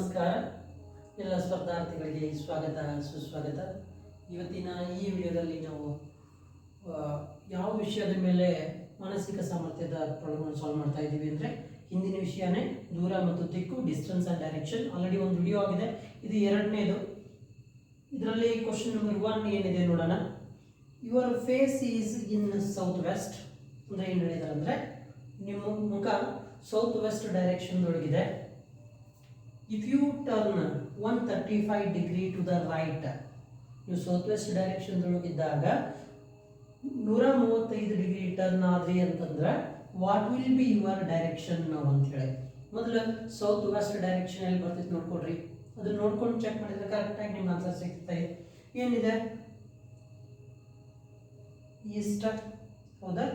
ನಮಸ್ಕಾರ. ಎಲ್ಲ ಸ್ಪರ್ಧಾರ್ಥಿಗಳಿಗೆ ಸ್ವಾಗತ, ಸುಸ್ವಾಗತ. ಇವತ್ತಿನ ಈ ವಿಡಿಯೋದಲ್ಲಿ ನಾವು ಯಾವ ವಿಷಯದ ಮೇಲೆ ಮಾನಸಿಕ ಸಾಮರ್ಥ್ಯದ ಪ್ರಾಬ್ಲಮ್ ಸಾಲ್ವ್ ಮಾಡ್ತಾ ಇದ್ದೀವಿ ಅಂದರೆ, ಹಿಂದಿನ ವಿಷಯನೇ ದೂರ ಮತ್ತು ದಿಕ್ಕು ಡಿಸ್ಟೆನ್ಸ್ ಆ್ಯಂಡ್ ಡೈರೆಕ್ಷನ್ ಆಲ್ರೆಡಿ ಒಂದು ವಿಡಿಯೋ ಆಗಿದೆ. ಇದು ಎರಡನೇದು. ಇದರಲ್ಲಿ ಕ್ವಶನ್ ನಂಬರ್ ಒನ್ ಏನಿದೆ ನೋಡೋಣ. Your face is in south west ಅಂದರೆ ಏನು ಹೇಳಿದಾರೆ ಅಂದರೆ, ನಿಮ್ಮ ಮುಖ south west ಡೈರೆಕ್ಷನ್ದೊಳಗಿದೆ if you turn one thirty degree degree to the right ನೀವು ಸೌತ್ ವೆಸ್ಟ್ ಡೈರೆಕ್ಷನ್ದೊಳಗಿದ್ದಾಗ ನೂರ ಮೂವತ್ತೈದು ಡಿಗ್ರಿ ಟರ್ನ್ ಆದ್ರಿ ಅಂತಂದ್ರೆ what will be your direction ನಾವು ಅಂತ ಹೇಳಿ. ಮೊದಲು ಸೌತ್ ವೆಸ್ಟ್ ಡೈರೆಕ್ಷನ್ ಎಲ್ಲಿ ಬರ್ತೈತೆ ನೋಡ್ಕೊಡ್ರಿ. ಅದನ್ನ ನೋಡ್ಕೊಂಡು ಚೆಕ್ ಮಾಡಿದ್ರೆ ಕರೆಕ್ಟಾಗಿ ನಿಮ್ಗೆ ಆನ್ಸರ್ ಸಿಗ್ತದೆ ಏನಿದೆ? ಈಸ್ಟ್ ಹೌದಾ?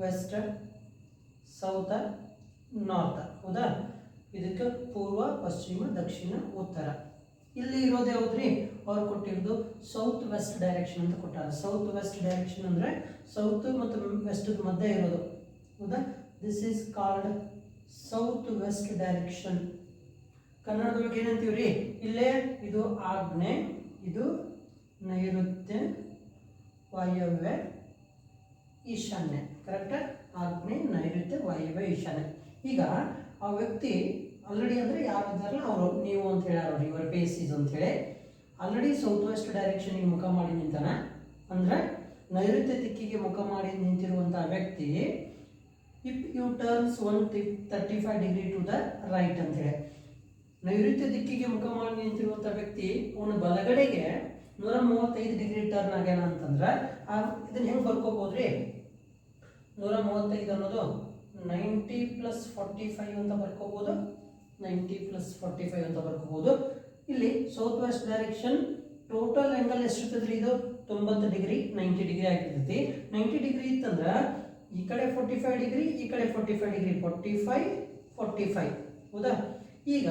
ವೆಸ್ಟ್ ಸೌತ ನಾರ್ತ್ ಹೌದಾ? ಇದಕ್ಕೆ ಪೂರ್ವ, ಪಶ್ಚಿಮ, ದಕ್ಷಿಣ, ಉತ್ತರ. ಇಲ್ಲಿ ಇರೋದು ಯಾವ್ದ್ರಿ? ಅವ್ರು ಕೊಟ್ಟಿರೋದು ಸೌತ್ ವೆಸ್ಟ್ ಡೈರೆಕ್ಷನ್ ಅಂತ ಕೊಟ್ಟಾರ. ಸೌತ್ ವೆಸ್ಟ್ ಡೈರೆಕ್ಷನ್ ಅಂದ್ರೆ ಸೌತ್ ಮತ್ತು ವೆಸ್ಟ್ ಮಧ್ಯೆ ಇರೋದು. ಹೌದಾ? This is called south west direction ಕನ್ನಡದೊಳಗೆ ಏನಂತೀವ್ರಿ? ಇಲ್ಲೇ ಇದು ಆಗ್ನೆ ಇದು ನೈಋತ್ಯ, ವಾಯವ್ಯ, ಈಶಾನ್ಯ. ಕರೆಕ್ಟ್ ಆಗ್ನೆ ನೈಋತ್ಯ, ವಾಯವ್ಯ, ಈಶಾನ್ಯ. ಈಗ ಆ ವ್ಯಕ್ತಿ ಆಲ್ರೆಡಿ ಅಂದರೆ ಯಾರು ಅವರು, ನೀವು ಅಂತ ಹೇಳಾರ ನೋಡಿ ಇವರ ಇಸ್ ಅಂತ ಹೇಳಿ. ಆಲ್ರೆಡಿ ಸೌತ್ ವೆಸ್ಟ್ ಡೈರೆಕ್ಷನ್ಗೆ ಮುಖ ಮಾಡಿ ನಿಂತಾನೆ. ಅಂದ್ರೆ ನೈಋತ್ಯ ದಿಕ್ಕಿಗೆ ಮುಖ ಮಾಡಿ ನಿಂತಿರುವಂಥ ವ್ಯಕ್ತಿ if you turns one thirty five degree to the right ಅಂತ ಹೇಳಿ. ನೈಋತ್ಯ ದಿಕ್ಕಿಗೆ ಮುಖ ಮಾಡಿ ನಿಂತಿರುವಂಥ ವ್ಯಕ್ತಿ, ಅವನ ಬಲಗಡೆಗೆ ನೂರ ಮೂವತ್ತೈದು ಡಿಗ್ರಿ ಟರ್ನ್ ಆಗ್ಯಾನ ಅಂತಂದ್ರೆ ಇದನ್ನ ಹೆಂಗೆ ಬರ್ಕೋಬೋದ್ರಿ ನೂರ ಮೂವತ್ತೈದು ಅನ್ನೋದು ನೈಂಟಿ ಪ್ಲಸ್ ಫಾರ್ಟಿ ಫೈವ್ ಅಂತ ಬರ್ಕೋಬೋದು. ನೈಂಟಿ ಪ್ಲಸ್ ಫಾರ್ಟಿ ಫೈವ್ ಅಂತ ಬರ್ಕೋಬೋದು. ಇಲ್ಲಿ south west direction total angle ಎಷ್ಟಿರ್ತದ್ರಿ ಇದು? ತೊಂಬತ್ತು ಡಿಗ್ರಿ, ನೈಂಟಿ ಡಿಗ್ರಿ ಆಗಿರ್ತೈತಿ. ನೈಂಟಿ ಡಿಗ್ರಿ ಇತ್ತಂದ್ರೆ ಈ ಕಡೆ ಫೋರ್ಟಿ ಫೈವ್ ಡಿಗ್ರಿ, ಈ ಕಡೆ forty five degree, forty five forty five. ಹೌದಾ? ಈಗ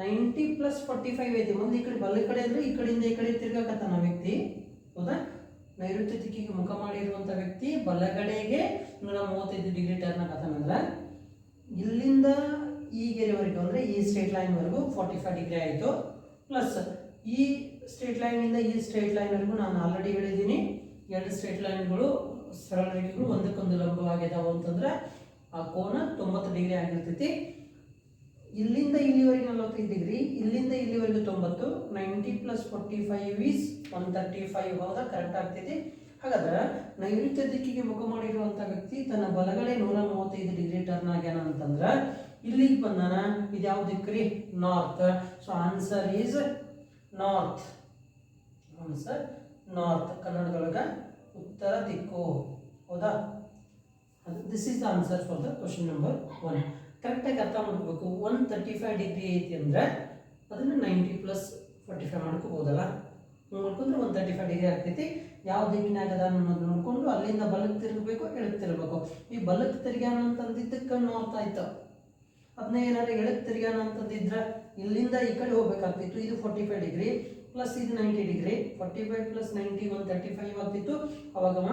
ನೈಂಟಿ ಪ್ಲಸ್ ಫೋರ್ಟಿ ಫೈವ್ ಐತಿ. ಮುಂದೆ ಈ ಕಡೆ ಬಲ್ಲ ಕಡೆ ಅಂದರೆ ಈ ಕಡೆಯಿಂದ ಈ ಕಡೆ ತಿರ್ಗಾಕತ್ತಾನ ವ್ಯಕ್ತಿ. ಹೌದಾ? ನೈಋತ್ಯ ದಿಕ್ಕಿಗೆ ಮುಖ ಮಾಡಿರುವಂಥ ವ್ಯಕ್ತಿ ಬಲಗಡೆಗೆ ನೂರ ಮೂವತ್ತೈದು ಡಿಗ್ರಿ ಟರ್ನ್ ಆಗತ್ತಾನಂದ್ರೆ ಇಲ್ಲಿಂದ ಈ ಗೆರೆವರೆಗೂ ಅಂದರೆ ಈ ಸ್ಟ್ರೇಟ್ ಲೈನ್ವರೆಗೂ ಫಾರ್ಟಿ ಫೈವ್ ಡಿಗ್ರಿ ಆಯಿತು. ಪ್ಲಸ್ ಈ ಸ್ಟ್ರೇಟ್ ಲೈನಿಂದ ಈ ಸ್ಟ್ರೇಟ್ ಲೈನ್ವರೆಗೂ ನಾನು ಆಲ್ರೆಡಿ ಹೇಳಿದ್ದೀನಿ. ಎರಡು ಸ್ಟ್ರೇಟ್ ಲೈನ್ಗಳು ಸರಳ ರೇಖೆಗಳು ಒಂದಕ್ಕೊಂದು ಲಂಬವಾಗಿದ್ದಾವೆ ಅಂತಂದ್ರೆ ಆ ಕೋನ ತೊಂಬತ್ತು ಡಿಗ್ರಿ ಆಗಿರ್ತೈತಿ. ಇಲ್ಲಿಂದ ಇಲ್ಲಿವರೆಗೆ ನಲವತ್ತೈದು ಡಿಗ್ರಿ ಇಲ್ಲಿಂದ ಇಲ್ಲಿವರೆಗೂ ತೊಂಬತ್ತು, ninety plus forty five is one thirty five ಹೌದಾ? ಕರೆಕ್ಟ್ ಆಗ್ತೈತಿ. ಹಾಗಾದ್ರೆ ನೈಋತ್ಯ ದಿಕ್ಕಿಗೆ ಮುಖ ಮಾಡಿರುವಂಥ ವ್ಯಕ್ತಿ ತನ್ನ ಬಲಗಡೆ ನೂರ ಮೂವತ್ತೈದು ಡಿಗ್ರಿ ಟರ್ನ್ ಆಗ್ಯಾನ ಅಂತಂದ್ರೆ ಇಲ್ಲಿಗೆ ಬಂದಾನ. ಇದ್ಯಾವ ದಿಕ್ಕು ರೀ? North so answer is north answer north ಕನ್ನಡದೊಳಗ ಉತ್ತರ ದಿಕ್ಕು. ಹೌದಾ? This is the answer for the question number one ಕರೆಕ್ಟಾಗಿ ಅರ್ಥ ಮಾಡ್ಕೋಬೇಕು. ಒನ್ ತರ್ಟಿ ಫೈವ್ ಡಿಗ್ರಿ ಐತಿ ಅಂದರೆ ಅದನ್ನು ನೈಂಟಿ ಪ್ಲಸ್ ಫಾರ್ಟಿ ಫೈವ್ ಮಾಡ್ಕೋಬೋದಲ್ಲ? ನೋಡ್ಕೊಂಡ್ರೆ ಒನ್ ತರ್ಟಿ ಫೈವ್ ಡಿಗ್ರಿ ಆಗ್ತೈತಿ. ಯಾವ ದಿಕ್ಕಿನಾಗ ಅದ ಅನ್ನೋದು ನೋಡಿಕೊಂಡು ಅಲ್ಲಿಂದ ಬಲಕ್ಕೆ ತಿರುಗಬೇಕು ಎಳಕ್ಕೆ ತಿರುಗಬೇಕು. ಈ ಬಲಕ್ಕೆ ತಿರ್ಗ್ಯಾನ ಅಂತಂದಿದ್ದಕ್ಕೆ ನಾರ್ತ್ ಆಯ್ತು. ಅದನ್ನ ಏನಾದ್ರು ಎಳಕ್ಕೆ ತಿರ್ಗ್ಯಾನ ಅಂತಂದಿದ್ರೆ ಇಲ್ಲಿಂದ ಈ ಕಡೆ ಹೋಗ್ಬೇಕಾಗ್ತಿತ್ತು. ಇದು ಫೋರ್ಟಿ ಫೈವ್ ಡಿಗ್ರಿ. ಪ್ಲಸ್ ಇದು ninety degree forty five plus ninety one thirty five ಆಗ್ತಿತ್ತು. ಅವಾಗ ಅವ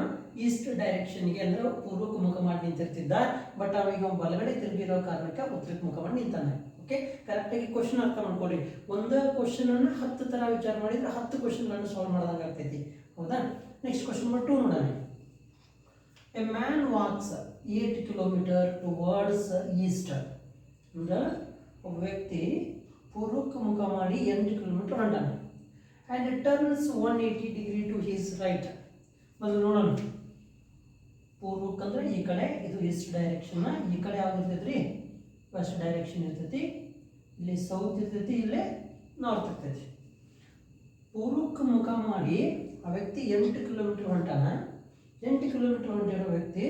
ಈಸ್ಟ್ ಡೈರೆಕ್ಷನ್ಗೆ ಅಂದ್ರೆ ಪೂರ್ವಕ್ಕೆ ಮುಖ ಮಾಡಿ ನಿಂತಿರ್ತಿದ್ದ. ಬಟ್ ಅವಾಗ ಅವ ಬಲಗಡೆ ತಿರುಗಿರೋ ಕಾರಣಕ್ಕೆ ಉತ್ತರಕ್ಕೆ ಮುಖ ಮಾಡಿ ನಿಂತಾನೆ. ಓಕೆ ಕರೆಕ್ಟಾಗಿ ಕ್ವಶನ್ ಅರ್ಥ ಮಾಡ್ಕೊಳ್ಳಿ. ಒಂದು ಕ್ವಶನ್ ಅನ್ನು ಹತ್ತು ಥರ ವಿಚಾರ ಮಾಡಿದ್ರೆ ಹತ್ತು ಕ್ವಶನ್ಗಳನ್ನು ಸಾಲ್ವ್ ಮಾಡ್ದಂಗೆ ಆಗ್ತೈತಿ. ಹೌದಾ? ನೆಕ್ಸ್ಟ್ ಕ್ವಶನ್ ನಂಬರ್ ಟೂ ನೋಡೋಣ. A man walks eight kilometre towards east ಅಂದ್ರೆ ಒಬ್ಬ ವ್ಯಕ್ತಿ ಪೂರ್ವಕ್ಕೆ ಮುಖ ಮಾಡಿ ಎಂಟು kilometre ಹೊಂಟಾನೆ and turns one eighty degree to his right ಮೊದಲು ನೋಡೋಣ. ಪೂರ್ವಕ್ಕಂದ್ರೆ ಈ ಕಡೆ, ಇದು ಈಸ್ಟ್ ಡೈರೆಕ್ಷನ್ನ ಈ ಕಡೆ ಯಾವ್ದು ರೀ ವೆಸ್ಟ್ ಡೈರೆಕ್ಷನ್ ಇರ್ತೈತಿ, ಇಲ್ಲಿ ಸೌತ್ ಇರ್ತೈತಿ, ಇಲ್ಲೇ ನಾರ್ತ್ ಇರ್ತೈತಿ. ಪೂರ್ವಕ್ಕೆ ಮುಖ ಮಾಡಿ, ಆ ವ್ಯಕ್ತಿ ಎಂಟು ಕಿಲೋಮೀಟ್ರ್ ಹೊಂಟಾನ. ಎಂಟು ಕಿಲೋಮೀಟ್ರ್ ಹೊಂಟಿರೋ ವ್ಯಕ್ತಿ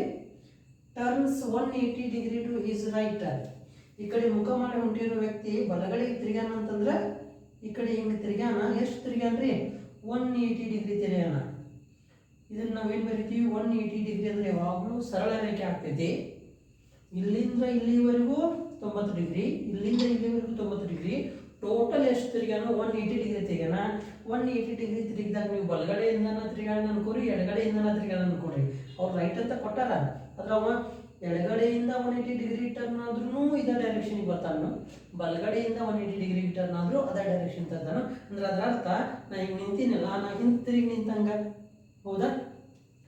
turns one eighty degree to his right ಈ ಕಡೆ ಮುಖ ಮಾಡಿ ಹೊಂಟಿರೋ ವ್ಯಕ್ತಿ ಬಲಗಡೆಗೆ ತಿರ್ಗ್ಯಾನ ಅಂತಂದ್ರೆ ಈ ಕಡೆ ಹಿಂಗೆ ತಿರ್ಗ್ಯಾನ? ಎಷ್ಟು ತಿರ್ಗ್ಯಾನ ರೀ ಒನ್ ಏಯ್ಟಿ ಡಿಗ್ರಿ ತಿರ್ಗ್ಯಾನ ಇದನ್ನು ನಾವೇನು ಬರಿತೀವಿ? ಒನ್ ಏಯ್ಟಿ ಡಿಗ್ರಿ ಅಂದರೆ ಯಾವಾಗಲೂ ಸರಳ ರೇಖೆ ಆಗ್ತೈತಿ. ಇಲ್ಲಿಂದ ಇಲ್ಲಿವರೆಗೂ ತೊಂಬತ್ತು ಡಿಗ್ರಿ ಇಲ್ಲಿಂದ ಇಲ್ಲಿವರೆಗೂ ತೊಂಬತ್ತು ಡಿಗ್ರಿ ಟೋಟಲ್ ಎಷ್ಟು ತಿರುಗಾನ ಒನ್ ಏಯ್ಟಿ ಡಿಗ್ರಿ ತಿರುಗಾನ ಒನ್ ಏಯ್ಟಿ ಡಿಗ್ರಿ ತಿರುಗಿದಾಗ ನೀವು ಬಲಗಡೆಯಿಂದನ ತಿರುಗಾಣ ಅನ್ಕೋರಿ, ಎಡಗಡೆಯಿಂದನ ತಿರುಗಾಣ ಅನ್ಕೋರಿ. ಅವ್ರು ರೈಟ್ ಅಂತ ಕೊಟ್ಟಾರ. ಅದ್ರ ಅವ ಎಡಗಡೆಯಿಂದ ಒನ್ ಏಯ್ಟಿ ಡಿಗ್ರಿ ಟರ್ನ್ ಆದ್ರೂ ಇದೇ ಡೈರೆಕ್ಷನ್ಗೆ ಬರ್ತಾನು. ಬಲಗಡೆಯಿಂದ ಒನ್ ಏಯ್ಟಿ ಡಿಗ್ರಿ ಟರ್ನ್ ಆದ್ರೂ ಅದೇ ಡೈರೆಕ್ಷನ್ ತರ್ತಾನು. ಅಂದ್ರೆ ಅದರ ಅರ್ಥ, ನಾ ಹಿಂಗೆ ನಿಂತೀನಲ್ಲ, ನಾ ಹಿಂದೆ ತಿರುಗಿ ನಿಂತಂಗ. ಹೌದಾ?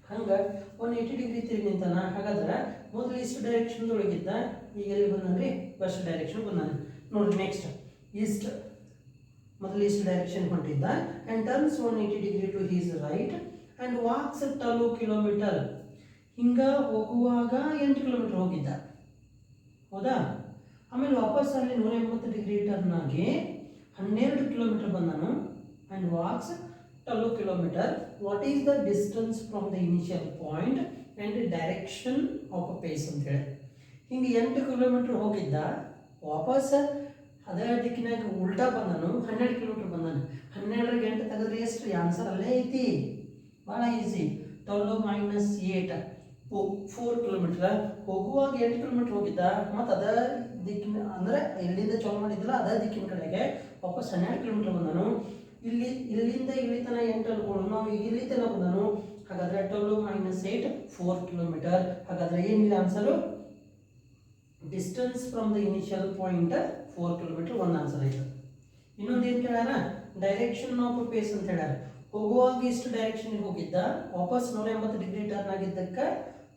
ಹಂಗೆ ಒನ್ ಏಯ್ಟಿ ಡಿಗ್ರಿ ತಿರುಗಿ ನಿಂತಾನ. ಹಾಗಾದ್ರೆ ಮೊದಲು ಈಸ್ಟ್ ಡೈರೆಕ್ಷನ್ ಒಳಗಿದ್ದ ಈಗ ಎಲ್ಲಿ ಬಂದ್ರಿ ವೆಸ್ಟ್ ಡೈರೆಕ್ಷನ್ ಬಂದಾನ ನೋಡ್ರಿ ನೆಕ್ಸ್ಟ್ ಈಸ್ಟ್ ಮೊದಲು east direction ಹೊಂಟಿದ್ದ and turns one eighty degree to his right and walks twelve kilometre ಹಿಂಗ ಹೋಗುವಾಗ ಎಂಟು ಕಿಲೋಮೀಟರ್ ಹೋಗಿದ್ದ. ಹೌದಾ? ಆಮೇಲೆ ವಾಪಸ್ ಅಲ್ಲಿ ನೂರ ಎಂಬತ್ತು ಡಿಗ್ರಿ ಟರ್ನ್ ಆಗಿ ಹನ್ನೆರಡು ಕಿಲೋಮೀಟರ್ ಬಂದನು and walks twelve kilometre what is the distance from the initial point and direction of a face ಅಂತೇಳಿ ಹಿಂಗೆ ಎಂಟು ಕಿಲೋಮೀಟರ್ ಹೋಗಿದ್ದ. ವಾಪಸ್ ಅದೇ ದಿಕ್ಕಿನಾಗ ಉಲ್ಟಾ ಬಂದನು, ಹನ್ನೆರಡು ಕಿಲೋಮೀಟರ್ ಬಂದನು. ಹನ್ನೆರಡರ ಗಂಟೆ ತೆಗೆದ್ರೆ ಎಷ್ಟು? ಆನ್ಸರ್ ಅಲ್ಲೇ ಐತಿ. ಭಾಳ easy twelve minus eight four kilometre ಹೋಗುವಾಗ ಎಂಟು ಕಿಲೋಮೀಟರ್ ಹೋಗಿದ್ದ, ಮತ್ತು ಅದ ದಿಕ್ಕಿನ ಅಂದರೆ ಎಲ್ಲಿಂದ ಚಾಲು ಮಾಡಿದ್ದಿಲ್ಲ, ಅದೇ ದಿಕ್ಕಿನ ಕಡೆಗೆ ವಾಪಸ್ ಹನ್ನೆರಡು ಕಿಲೋಮೀಟರ್ ಬಂದನು. ಇಲ್ಲಿ, ಇಲ್ಲಿಂದ ಇಲ್ಲಿ ತನಕ ಎಂಟು ಅನ್ಕೊಂಡು ನಾವು ಇಲ್ಲಿ ತನಕ ಬಂದನು. ಹಾಗಾದ್ರೆ twelve minus eight four kilometre ಹಾಗಾದ್ರೆ ಏನಿಲ್ಲ answer distance from the initial point four kilometre ಒಂದು ಆನ್ಸರ್ ಇದೆ ಇನ್ನೊಂದು ಏನು ಕೇಳ್ಯಾರ? ಡೈರೆಕ್ಷನ್ ಆಫ್ ಪೇಸ್ ಅಂತ ಹೇಳ್ಯಾರ. ಹೋಗುವಾಗ ಇಷ್ಟು ಡೈರೆಕ್ಷನ್ಗೆ ಹೋಗಿದ್ದ, ವಾಪಸ್ ನೂರ ಎಂಬತ್ತು ಡಿಗ್ರಿ ಟರ್ನ್ ಆಗಿದ್ದಕ್ಕೆ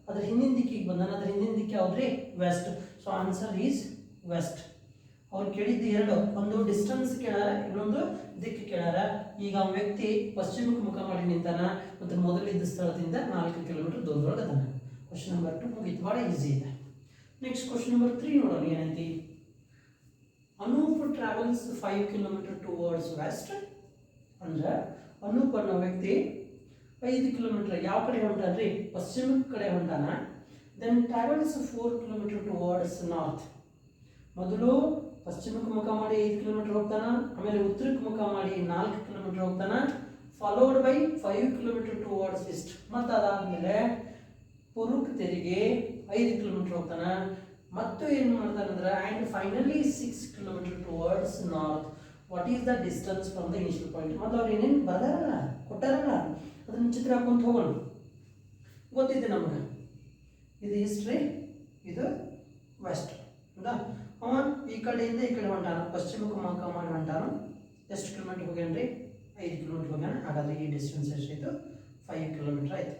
ಅದ್ರ ಹಿಂದಿನ ದಿಕ್ಕಿಗೆ ಬಂದಾನ ಅದ್ರ ಹಿಂದಿನ ದಿಕ್ಕಿ ಯಾವ್ದ್ರಿ west so answer is west ಅವ್ರು ಕೇಳಿದ್ದು ಎರಡು, ಒಂದು ಡಿಸ್ಟೆನ್ಸ್ ಕೇಳಾರ, ಇನ್ನೊಂದು ದಿಕ್ಕು ಕೇಳಾರ. ಈಗ ಆ ವ್ಯಕ್ತಿ ಪಶ್ಚಿಮಕ್ಕೆ ಮುಖ ಮಾಡಿ ನಿಂತಾನ, ಮತ್ತು ಮೊದಲಿದ್ದ ಸ್ಥಳದಿಂದ ನಾಲ್ಕು ಕಿಲೋಮೀಟರ್ ದೂರದೊಳಗೆ ಅದಾನ. ಕ್ವಶನ್ ನಂಬರ್ ಟು ಮುಗಿತು ಭಾಳ ಈಸಿ ಇದೆ. ನೆಕ್ಸ್ಟ್ ಕ್ವಶನ್ ನಂಬರ್ ತ್ರೀ ನೋಡೋಣ, ಏನೈತಿ? Anoop travels five kilometre towards west ಅಂದ್ರೆ ಅನೂಪ್ ಅನ್ನೋ ವ್ಯಕ್ತಿ ಐದು ಕಿಲೋಮೀಟರ್ ಯಾವ ಕಡೆ ಹೊಂಟಾನ್ರಿ ಪಶ್ಚಿಮ ಕಡೆ ಹೊಂಟಾನ then travels four kilometre towards north ಮೊದಲು ಪಶ್ಚಿಮಕ್ಕೆ ಮುಖ ಮಾಡಿ ಐದು ಕಿಲೋಮೀಟರ್ ಹೋಗ್ತಾನ, ಆಮೇಲೆ ಉತ್ತರಕ್ಕೆ ಮುಖ ಮಾಡಿ ನಾಲ್ಕು ಕಿಲೋಮೀಟರ್ ಹೋಗ್ತಾನ followed by five kilometre towards east ಮತ್ತು ಅದಾದಮೇಲೆ ಪೂರ್ವಕ್ಕೆ ತೆರಿಗೆ ಐದು ಕಿಲೋಮೀಟರ್ ಹೋಗ್ತಾನ. ಮತ್ತು ಏನು ಮಾಡ್ತಾನಂದ್ರೆ and finally six kilometre towards north what is the distance from the initial point ಮತ್ತು ಅವ್ರು ಏನೇನು ಬರ್ದಾರಲ್ಲ ಕೊಟ್ಟಾರಲ್ಲ. ಅದನ್ನು ಚಿತ್ರ ಹಾಕೊಂತ ಹೋಗೋಣ. ಗೊತ್ತಿದೆ ನಮಗೆ. ಇದು ಹಿಸ್ಟ್ರಿ ಇದು ವೆಸ್ಟ್. ಹೌದಾ? ಅವ ಈ ಕಡೆಯಿಂದ ಈ ಕಡೆ ಹೊಂಟಾನ. ಪಶ್ಚಿಮಕ್ಕೆ ಮುಖ ಮಾಡಿ ಹೊಂಟಾನು. ಎಷ್ಟು ಕಿಲೋಮೀಟ್ರ್ ಹೋಗ್ಯಾನ್ರಿ? ಐದು ಕಿಲೋಮೀಟ್ರ್ ಹೋಗ್ಯಾನ. ಹಾಗಾದ್ರೆ ಈ ಡಿಸ್ಟೆನ್ಸ್ ಎಷ್ಟಾಯಿತು? ಫೈವ್ ಕಿಲೋಮೀಟ್ರ್ ಆಯಿತು.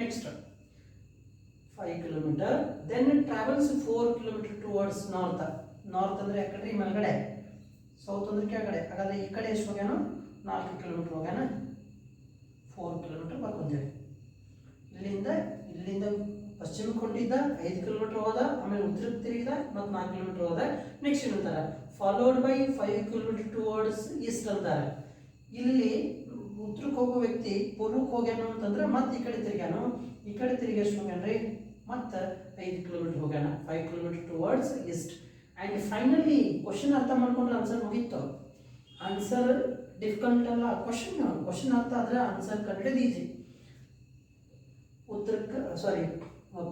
Next five kilometre then travels four kilometre towards north north ಅಂದರೆ ಯಾಕಂದ್ರೆ ಈ ಮೇಲ್ಗಡೆ. ಸೌತ್ ಅಂದ್ರೆ ಕೆಳಗಡೆ ಹಾಗಾದ್ರೆ ಈ ಕಡೆ ಎಷ್ಟು ಹೋಗ್ಯಾನು? ನಾಲ್ಕು ಕಿಲೋಮೀಟ್ರ್ ಹೋಗ್ಯಾನ? ಫೋರ್ ಕಿಲೋಮೀಟರ್ ಬರ್ಕೊಂತೇವೆ ಇಲ್ಲಿಂದ ಇಲ್ಲಿಂದ ಪಶ್ಚಿಮಕ್ಕೆ ಹೊಂಟಿದ್ದ ಐದು ಕಿಲೋಮೀಟರ್ ಹೋದ, ಆಮೇಲೆ ಉತ್ತರಕ್ಕೆ ತಿರುಗಿದ, ಮತ್ತು ನಾಲ್ಕು ಕಿಲೋಮೀಟರ್ ಹೋದ ನೆಕ್ಸ್ಟ್ ಏನಂತಾರೆ? Followed by five kilometre towards east ಅಂತಾರೆ. ಇಲ್ಲಿ ಉತ್ತರಕ್ಕೆ ಹೋಗೋ ವ್ಯಕ್ತಿ ಪೂರ್ವಕ್ಕೆ ಹೋಗ್ಯಾನು ಅಂತಂದ್ರೆ ಮತ್ತೆ ಈ ಕಡೆ ತಿರುಗ್ಯಾನು? ಈ ಕಡೆ ತಿರುಗಿ ಎಷ್ಟು ಹೋಗ್ಯಾನ್ರಿ? ಮತ್ತೆ ಐದು ಕಿಲೋಮೀಟರ್ ಹೋಗ್ಯಾನ. Five kilometre towards east and finally question ಅರ್ಥ ಮಾಡ್ಕೊಂಡ್ರೆ ಆನ್ಸರ್ ಮುಗೀತು. ಆನ್ಸರ್ ಡಿಫಿಕಲ್ಟ್ ಅಲ್ಲ. ಕ್ವಶನ್ ಕ್ವಶನ್ ಅರ್ಥ ಆದರೆ ಆನ್ಸರ್ ಕಂಡಿಡಿದು ಈಸಿ ಉತ್ತರಕ್ಕೆ ಸಾರಿ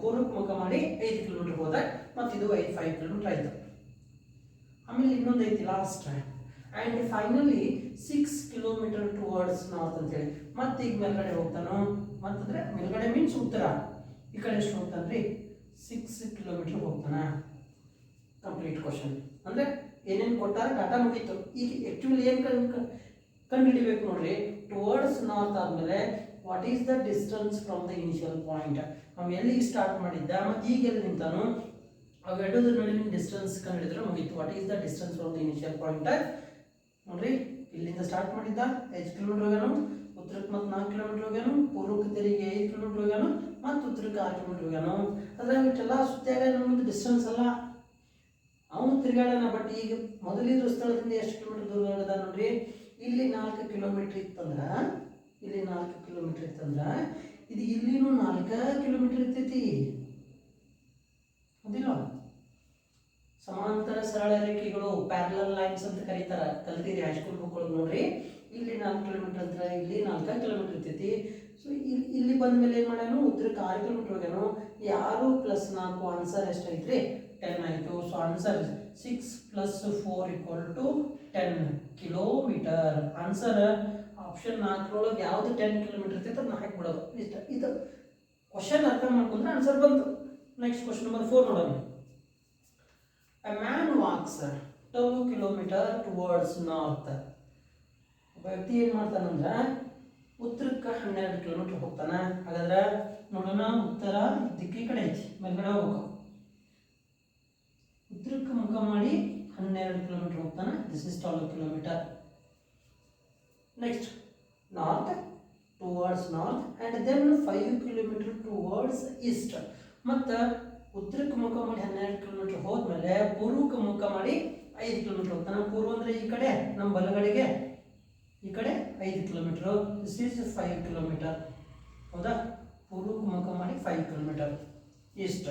ಪೂರ್ವಕ್ಕೆ ಮುಖ ಮಾಡಿ ಐದು ಕಿಲೋಮೀಟರ್ ಹೋದ ಮತ್ತು ಇದು ಐದು ಫೈವ್ ಕಿಲೋಮೀಟರ್ ಆಯಿತು. ಆಮೇಲೆ ಇನ್ನೊಂದು ಐತಿ last and finally six kilometre towards north ಅಂತೇಳಿ ಮತ್ತೆ ಈಗ ಮೇಲ್ಗಡೆ ಹೋಗ್ತಾನೋ? ಮತ್ತಂದರೆ ಮೇಲ್ಗಡೆ ಮೀನ್ಸ್ ಉತ್ತರ. ಈ ಕಡೆ ಎಷ್ಟು ಹೋಗ್ತಾನ್ರಿ? ಸಿಕ್ಸ್ ಕಿಲೋಮೀಟರ್ ಹೋಗ್ತಾನ? ಕಂಪ್ಲೀಟ್ ಕ್ವಶನ್ ಅಂದ್ರೆ ಏನೇನು ಕೊಟ್ಟಾರ ಡಾಟಾ ಮುಗೀತು. ಈಗ ಆ್ಯಕ್ಚುಲಿ ಏನು ಕಂಡು ಹಿಡಿಬೇಕು ನೋಡ್ರಿ. ಟುವರ್ಡ್ಸ್ ನಾರ್ತ್ ಆದಮೇಲೆ what is the distance from the initial point ನಾವು ಎಲ್ಲಿಗೆ ಸ್ಟಾರ್ಟ್ ಮಾಡಿದ್ದ? ಮತ್ತು ಈಗ ಎಲ್ಲಿ ನಿಂತಾನು? ಅವೆರಡದ ನಡುವಿನ ಡಿಸ್ಟೆನ್ಸ್ ಕಂಡುಹಿಡಿದ್ರೆ ಮುಗೀತು. What is the distance from the initial point ನೋಡ್ರಿ, ಇಲ್ಲಿಂದ ಸ್ಟಾರ್ಟ್ ಮಾಡಿದ್ದ? ಐದು ಕಿಲೋಮೀಟರ್ ಹೋಗ್ಯಾನು? ಉತ್ತರಕ್ಕೆ ಮತ್ತು ನಾಲ್ಕು ಕಿಲೋಮೀಟರ್ ಹೋಗ್ಯಾನು? ಪೂರ್ವಕ್ಕೆ ತೆರಿಗೆ ಐದು ಕಿಲೋಮೀಟರ್ ಹೋಗ್ಯಾನು? ಮತ್ತು ಉತ್ತರಕ್ಕೆ ಆರು ಕಿಲೋಮೀಟರ್ ಹೋಗ್ಯಾನು? ಅದ್ರಾಗ ಇಷ್ಟೆಲ್ಲ ಸುತ್ತಾಗ ನಮ್ಮದು ಡಿಸ್ಟೆನ್ಸ್ ಅಲ್ಲ. ಅವನು ತಿರುಗಾಡೋಣ ಬಟ್ ಈಗ ಮೊದಲಿರೋ ಸ್ಥಳದಿಂದ ಎಷ್ಟು ಕಿಲೋಮೀಟರ್ ದೂರ ಅದ ನೋಡ್ರಿ? ಇಲ್ಲಿ ನಾಲ್ಕು ಕಿಲೋಮೀಟರ್ ಇತ್ತಂದ್ರೆ, ಇಲ್ಲಿ ನಾಲ್ಕು ಕಿಲೋಮೀಟರ್ ಇತ್ತಂದ್ರೆ, ಇದು ಇಲ್ಲಿನೂ ನಾಲ್ಕು ಕಿಲೋಮೀಟರ್ ಇರ್ತೈತಿ. ಅದಿಲ್ಲ ಸಮಾಂತರ ಸರಳ ರೇಖೆಗಳು ಪ್ಯಾರಲಲ್ ಲೈನ್ಸ್ ಅಂತ ಕರೀತಾರ ಕಲ್ತೀರಿ ಹೈಸ್ಕೂಲ್ ಬುಕ್ಗಳು ನೋಡ್ರಿ. ಇಲ್ಲಿ ನಾಲ್ಕು ಕಿಲೋಮೀಟರ್ ಅಂತ ಇಲ್ಲಿ ನಾಲ್ಕು ಕಿಲೋಮೀಟರ್ ಇರ್ತೈತಿ. ಸೊ ಇಲ್ಲಿ ಇಲ್ಲಿ ಬಂದ ಮೇಲೆ ಏನು ಮಾಡ್ಯಾನು ಉದ್ರ ಆರು ಬಿಟ್ಟೋಗ್ಯಾನು ಯಾರು ಪ್ಲಸ್ ನಾಲ್ಕು ಆನ್ಸರ್ ಎಷ್ಟೈತ್ರಿ ಟೆನ್ ಆಯಿತು. So answer six plus four equal to ten kilometre answer option ನಾಲ್ಕರೊಳಗೆ ಯಾವುದು ಟೆನ್ ಕಿಲೋಮೀಟರ್ ಇರ್ತೈತೆ ಅದನ್ನ ಹಾಕಿಬಿಡೋದು ಇಷ್ಟ, ಇದು ಕ್ವಶನ್ ಅರ್ಥ ಮಾಡ್ಕೊಂಡ್ರೆ ಆನ್ಸರ್ ಬಂತು. ನೆಕ್ಸ್ಟ್ ಕ್ವಶನ್ ನಂಬರ್ ಫೋರ್ ನೋಡೋಣ. A man walks two kilometre towards north ವ್ಯಕ್ತಿ ಏನು ಮಾಡ್ತಾನಂದ್ರೆ ಉತ್ತರಕ್ಕೆ ಹನ್ನೆರಡು ಕಿಲೋಮೀಟರ್ ಹೋಗ್ತಾನೆ? ಹಾಗಾದ್ರೆ ನೋಡೋಣ ಉತ್ತರ ದಿಕ್ಕಿ ಕಡೆ ಐತಿ, ಮೇಲ್ಗಡೆ ಹೋಗ್ಬೇಕು ಉತ್ತರಕ್ಕೆ ಮುಖ ಮಾಡಿ ಹನ್ನೆರಡು ಕಿಲೋಮೀಟರ್ ಹೋಗ್ತಾನೆ this is twelve kilometre next north towards north and then five kilometre towards east ಮತ್ತು ಉತ್ತರಕ್ಕೆ ಮುಖ ಮಾಡಿ ಹನ್ನೆರಡು ಕಿಲೋಮೀಟರ್ ಹೋದ್ಮೇಲೆ ಪೂರ್ವಕ್ಕೆ ಮುಖ ಮಾಡಿ ಐದು ಕಿಲೋಮೀಟರ್ ಹೋಗ್ತಾನೆ. ಪೂರ್ವ ಅಂದರೆ ಈ ಕಡೆ, ನಮ್ಮ ಬಲಗಡೆಗೆ. ಈ ಕಡೆ ಐದು kilometre. This is five kilometre. ಹೌದಾ? ಪೂರ್ವಕ್ಕೆ ಮುಖ ಮಾಡಿ five kilometre. East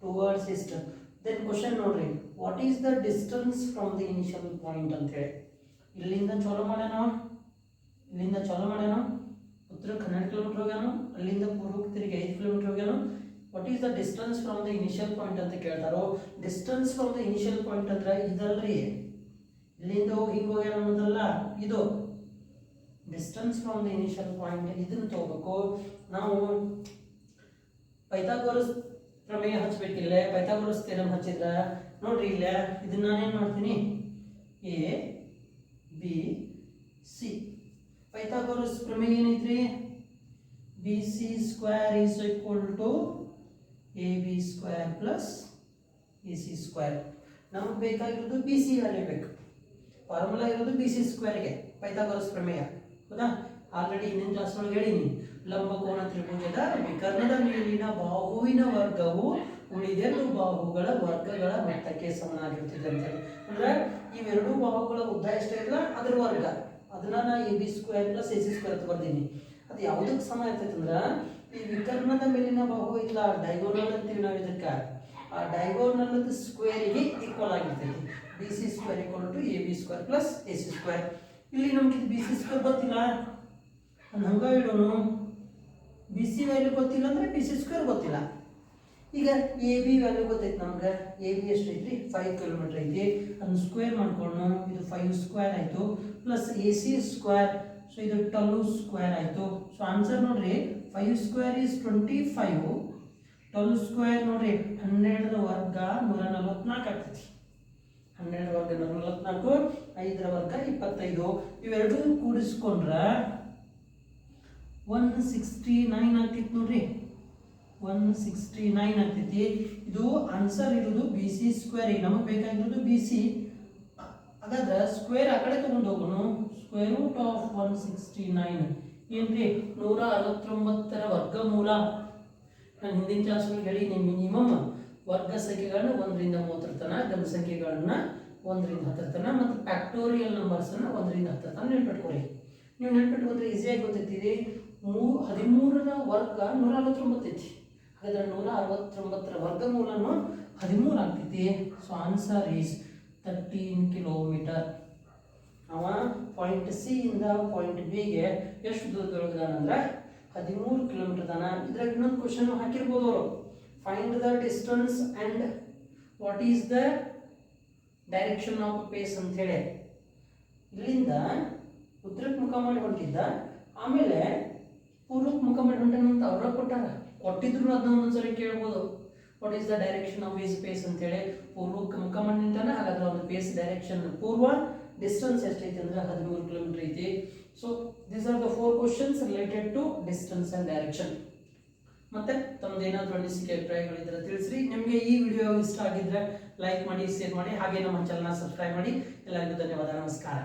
towards east then question ನೋಡ್ರಿ what is the distance from the initial point ಅಂತೇಳಿ ಇಲ್ಲಿಂದ ಚಾಲೂ ಮಾಡ್ಯಾನ ಇಲ್ಲಿಂದ ಚಾಲೂ ಮಾಡ್ಯಾನ ಉತ್ತರಕ್ಕೆ ಹನ್ನೆರಡು ಕಿಲೋಮೀಟರ್ ಹೋಗ್ಯಾನು ಅಲ್ಲಿಂದ ಪೂರ್ವಕ್ಕೆ ತಿರುಗಿ ಐದು kilometre ಹೋಗ್ಯಾನು what is the distance from the initial point ಅಂತ ಕೇಳ್ತಾರೋ distance from the initial point ಅಂದ್ರೆ ಇದಲ್ರಿ. ಇಲ್ಲಿಂದ ಹೋಗಿ ಹಿಂಗೆ ಹೋಗ್ಯಾನ ಅನ್ನೋದಲ್ಲ, ಇದು distance from the initial point ಇದನ್ನು ತಗೋಬೇಕು. ನಾವು ಪೈಥಾಗೋರಸ್ ಪ್ರಮೇಯ ಹಚ್ಚಬೇಕಿಲ್ಲ ಪೈಥಾಗೋರಸ್ ಥಿಯರಮ್ ಹಚ್ಚಿದ್ರ, ನೋಡ್ರಿ ಇಲ್ಲ, ಇದನ್ನ ಏನು ಮಾಡ್ತೀನಿ? A, B, C. ಪೈಥಾಗೋರಸ್ ಪ್ರಮೇಯ ಏನೈತ್ರಿ? B, C square is equal to A, B square plus A, C square. ನಮಗೆ ಬೇಕಾಗಿರೋದು ಬಿ, ಸಿ ವ್ಯಾಲ್ಯೂ ಬೇಕು. ಫಾರ್ಮುಲಾ ಇರೋದು ಬಿ ಸಿ ಸ್ಕ್ವೇರ್ಗೆ ಪೈಥಾಗೋರಸ್ ಪ್ರಮೇಯ. ಹೌದಾ? ಆಲ್ರೆಡಿ ಇನ್ನೊಂದು ಕ್ಲಾಸ್ ಒಳಗೆ ಹೇಳಿನಿ. ಲಂಬಕೋನ ತ್ರಿಭುಜದ ವಿಕರ್ಣದ ಮೇಲಿನ ಬಾಹುವಿನ ವರ್ಗವು ಉಳಿದೆರಡು ಬಾಹುಗಳ ವರ್ಗಗಳ ಮೊತ್ತಕ್ಕೆ ಸಮನಾಗಿರುತ್ತದೆ ಅಂತ ಅಂದ್ರೆ ಇವೆರಡು ಬಾಹುಗಳ ಉದ್ದ ಎಷ್ಟಿರಲ್ಲ ಅದ್ರ ವರ್ಗ. ಅದನ್ನ ನಾ A B square plus A C square ಅಂತ ಬರ್ದೀನಿ. ಅದು ಯಾವುದಕ್ಕೆ ಸಮ ಇರ್ತೈತೆ ಅಂದ್ರೆ, ಈ ವಿಕರ್ಣದ ಮೇಲಿನ ಬಾಹು ಇಲ್ಲ ಡೈಗೋನಲ್ ಅಂತೀವಿ ನಾವು ಇದಕ್ಕೆ ಆ ಡೈಗೋನಲ್ ಸ್ಕ್ವೇರಿಗೆ ಈಕ್ವಲ್ ಆಗಿರ್ತೈತಿ B C square equal to A B square plus A C square ಇಲ್ಲಿ ನಮ್ಗೆ ಬಿ ಸಿ ಸ್ಕ್ವೇರ್ ಗೊತ್ತಿಲ್ಲ. ನಾನು ಹಂಗ ಇಡೋನು ಬಿ ಸಿ ವ್ಯಾಲ್ಯೂ ಗೊತ್ತಿಲ್ಲ ಅಂದರೆ ಬಿ ಸಿ ಸ್ಕ್ವೇರ್ ಗೊತ್ತಿಲ್ಲ. ಈಗ ಎ ಬಿ ವ್ಯಾಲ್ಯೂ ಗೊತ್ತೈತೆ ನಮ್ಗೆ. ಎ ಬಿ ಎಷ್ಟು ಐತ್ರಿ ಫೈವ್ ಕಿಲೋಮೀಟರ್ ಐತಿ. ಅದನ್ನ ಸ್ಕ್ವೇರ್ ಮಾಡ್ಕೊಂಡು ಇದು ಫೈವ್ ಸ್ಕ್ವೇರ್ ಆಯಿತು. Plus A C square so ಇದು ಟಲ್ಲು ಸ್ಕ್ವೇರ್ ಆಯಿತು. ಸೊ ಆನ್ಸರ್ ನೋಡ್ರಿ. Five square is twenty five twelve square ನೋಡ್ರಿ, ಹನ್ನೆರಡರ ವರ್ಗ ನೂರ ನಲವತ್ನಾಲ್ಕು ಆಗ್ತೈತಿ. ಹನ್ನೆರಡು ವರ್ಗ ನೂರ ನಲವತ್ನಾಲ್ಕು ಐದರ ವರ್ಗ ಇಪ್ಪತ್ತೈದು. ಇವೆರಡೂ ಕೂಡಿಸ್ಕೊಂಡ್ರೆ ಒನ್ ಸಿಕ್ಸ್ಟಿ ನೈನ್ ಆಗ್ತಿತ್ತು ನೋಡ್ರಿ. ಒನ್ ಸಿಕ್ಸ್ಟಿ ನೈನ್ ಆಗ್ತೈತಿ. ಇದು ಆನ್ಸರ್ ಇರೋದು ಬಿ ಸಿ ಸ್ಕ್ವೇರ್. ಈಗ ನಮಗೆ ಬೇಕಾಗಿರೋದು ಬಿ ಸಿ. ಹಾಗಾದ್ರೆ ಸ್ಕ್ವೇರ್ ಆ ಕಡೆ ತಗೊಂಡು ಹೋಗೋಣ. Square root of one sixty nine. ಏನ್ರಿ? ನೂರ ಅರವತ್ತೊಂಬತ್ತರ ವರ್ಗಮೂಲ ನಾನು ಹಿಂದಿನ ಕ್ಲಾಸ್ನಲ್ಲಿ ನೀವು ಮಿನಿಮಮ್ ವರ್ಗ ಸಂಖ್ಯೆಗಳನ್ನ ಒಂದರಿಂದ ಮೂವತ್ತರ ತನಕ ಗಂಡ ಸಂಖ್ಯೆಗಳನ್ನ ಒಂದರಿಂದ ಹತ್ತರ ತನಕ ಮತ್ತು ಫ್ಯಾಕ್ಟೋರಿಯಲ್ ನಂಬರ್ಸನ್ನು ಒಂದರಿಂದ ಹತ್ತರ ತನಕ ನೆನ್ಪಿಟ್ಕೊಳ್ಳಿ ನೀವು ನೆನ್ಪಿಟ್ಕೊಂಡ್ರೆ ಈಸಿಯಾಗಿ ಗೊತ್ತೈತಿ ಮೂ, ಹದಿಮೂರರ ವರ್ಗ ನೂರ ಅರವತ್ತೊಂಬತ್ತು ಐತಿ. ಹಾಗಾದ್ರೆ ನೂರ ಅರವತ್ತೊಂಬತ್ತರ ವರ್ಗಮೂಲನು ಹದಿಮೂರು ಆಗ್ತೈತಿ. So answer is thirteen kilometre ಅವ ಪಾಯಿಂಟ್ ಸಿ ಇಂದ ಪಾಯಿಂಟ್ ಬಿಗೆ ಎಷ್ಟು ದೂರದೊಳಗಿದಾನಂದ್ರೆ ಹದಿಮೂರು ಕಿಲೋಮೀಟರ್ ದಾನ ಇದ್ರಾಗ ಇನ್ನೊಂದು ಕ್ವಶನ್ ಹಾಕಿರ್ಬೋದು ಅವರು. Find the distance and what is the direction of face ಅಂತೇಳಿ ಇಲ್ಲಿಂದ ಉತ್ತರಕ್ಕೆ ಮುಖ ಮಾಡಿ ಹೊಂಟಿದ್ದ. ಆಮೇಲೆ ಪೂರ್ವಕ್ಕೆ ಮುಖ ಮಾಡಿ ಅಂತ ಅವ್ರ ಕೊಟ್ಟಾರ. ಕೊಟ್ಟಿದ್ರು ಅದನ್ನ ಒಂದೊಂದ್ಸರಿ ಕೇಳ್ಬೋದು. What is the direction of his face ಅಂತೇಳಿ ಪೂರ್ವಕ್ಕೆ ಮುಖ ಮಾಡಿ ನಿಂತಾನೆ, ಹಾಗಾದ್ರೆ ಒಂದು ಪೇಸ್ ಡೈರೆಕ್ಷನ್ ಪೂರ್ವ ಡಿಸ್ಟೆನ್ಸ್ ಎಷ್ಟೈತಿ ಅಂದ್ರೆ ಹದಿಮೂರು ಕಿಲೋಮೀಟರ್ ಐತಿ. So these are the four questions related to distance and direction ಮತ್ತೆ ತಮ್ಮದು ಏನಾದರೂ ಅನಿಸಿಕೆ ಅಭಿಪ್ರಾಯಗಳಿದ್ರೆ ತಿಳಿಸ್ರಿ. ನಿಮಗೆ ಈ ವಿಡಿಯೋ ಇಷ್ಟ ಆಗಿದ್ರೆ ಲೈಕ್ ಮಾಡಿ ಶೇರ್ ಮಾಡಿ, ಹಾಗೆ ನಮ್ಮ ಚಾನಲ್ನ ಸಬ್ಸ್ಕ್ರೈಬ್ ಮಾಡಿ. ಎಲ್ಲರಿಗೂ ಧನ್ಯವಾದ, ನಮಸ್ಕಾರ.